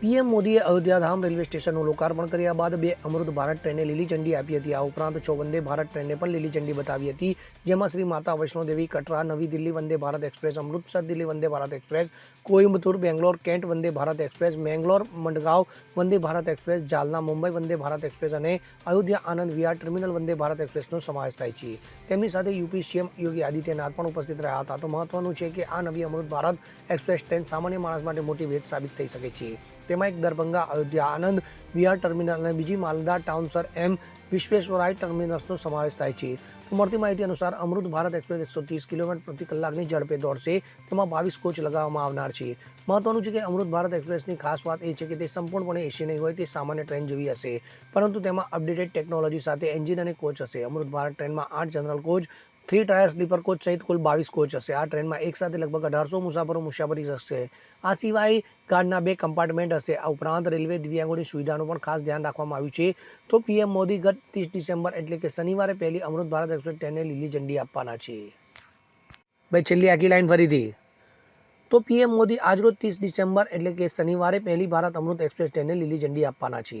PM મોદીએ અયોધ્યાધામ railway સ્ટેશનનું લોકાર્પણ કર્યા બાદ બે અમૃત ભારત ટ્રેને લીલી ઝંડી આપી હતી. આ ઉપરાંત છ વંદે ભારત ટ્રેનને પણ લીલી ઝંડી બતાવી હતી. જેમાં શ્રી માતા વૈષ્ણોદેવી, કટરા, નવી Delhi Vande Bharat express, Amritsar Delhi Vande Bharat express, Coimbatore, Bangalore, cantt Vande Bharat express, Mangalore, Madgaon Vande Bharat express, Jalna Mumbai Vande Bharat express અને અયોધ્યા આનંદ વિહાર ટર્મિનલ વંદે ભારત એક્સપ્રેસનો સમાવેશ થાય છે. તેમની સાથે યુપી સીએમ યોગી આદિત્યનાથ પણ ઉપસ્થિત રહ્યા હતા. તો મહત્વનું છે કે આ નવી અમૃત ભારત એક્સપ્રેસ ટ્રેન સામાન્ય માણસ માટે મોટી ભેટ સાબિત થઈ શકે છે. તેમાં એક દરભંગા અયોધ્યા, આનંદ વિહાર ટર્મિનલ અને બીજી માલદા ટાઉનસર એમ વિશ્વેશ્વરાય ટર્મિનલ્સનો સમાવેશ થાય છે. મળતી માહિતી અનુસાર અમૃત ભારત એક્સપ્રેસ એકસો ત્રીસ કિલોમીટર પ્રતિ કલાકની ઝડપે દોડશે. તેમાં બાવીસ કોચ લગાવવામાં આવનાર છે. મહત્વનું છે કે અમૃત ભારત એક્સપ્રેસની ખાસ વાત એ છે કે તે સંપૂર્ણપણે એસી નહીં હોય, તે સામાન્ય ટ્રેન જેવી હશે. પરંતુ તેમાં અપડેટેડ ટેકનોલોજી સાથે એન્જિન અને કોચ હશે. અમૃત ભારત ટ્રેનમાં આઠ general coach three tier sleeper coach સહિત કુલ બાવીસ કોચ હશે. આ ટ્રેનમાં એક સાથે લગભગ અઢારસો મુસાફરો મુસાફરી થશે આ સિવાય ગાર્ડના બે કમ્પાર્ટમેન્ટ હશે. આ ઉપરાંત રેલવે દિવ્યાંગોની સુવિધાનું પણ ખાસ ધ્યાન રાખવામાં આવ્યું છે. તો પીએમ મોદી ગત ત્રીસ ડિસેમ્બર એટલે કે શનિવારે પહેલી અમૃત ભારત એક્સપ્રેસ ટ્રેનને લીલી ઝંડી આપવાના છે. ભાઈ, છેલ્લી આખી લાઈન ફરીથી. તો પીએમ મોદી આજરોજ ત્રીસ ડિસેમ્બર એટલે કે શનિવારે પહેલી ભારત અમૃત એક્સપ્રેસ ટ્રેનને લીલી ઝંડી આપવાના છે.